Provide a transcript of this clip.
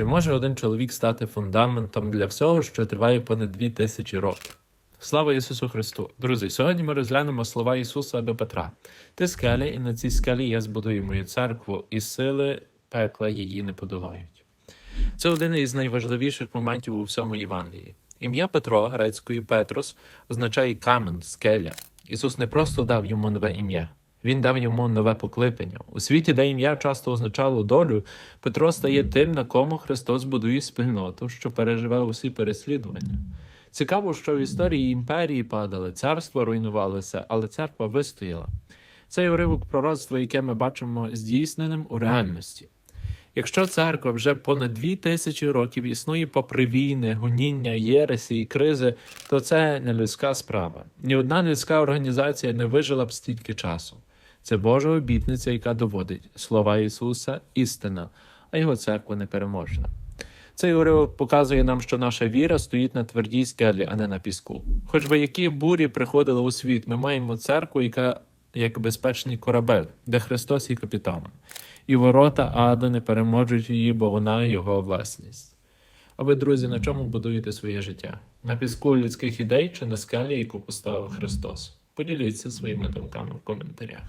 Чи може один чоловік стати фундаментом для всього, що триває понад дві тисячі років? Слава Ісусу Христу! Друзі, сьогодні ми розглянемо слова Ісуса до Петра. Ти скеля, і на цій скалі я збудую мою церкву, і сили пекла її не подолають. Це один із найважливіших моментів у всьому Євангелії. Ім'я Петро, грецькою Петрос, означає камень, скеля. Ісус не просто дав йому нове ім'я, Він дав йому нове покликання. У світі, де ім'я часто означало долю, Петро стає тим, на кому Христос будує спільноту, що переживе усі переслідування. Цікаво, що в історії імперії падали, царства руйнувалися, але церква вистояла. Цей уривок пророцтва, яке ми бачимо здійсненим у реальності. Якщо церква вже понад дві тисячі років існує попри війни, гоніння, єресі і кризи, то це не людська справа. Ні одна людська організація не вижила б стільки часу. Це Божа обітниця, яка доводить слова Ісуса істина, а його церква непереможна. Цей уривок показує нам, що наша віра стоїть на твердій скелі, а не на піску. Хоч би які бурі приходили у світ, ми маємо церкву, яка як безпечний корабель, де Христос є капітаном, і ворота аду не переможуть її, бо вона його власність. А ви, друзі, на чому будуєте своє життя? На піску людських ідей чи на скелі, яку поставив Христос? Поділіться своїми думками в коментарях.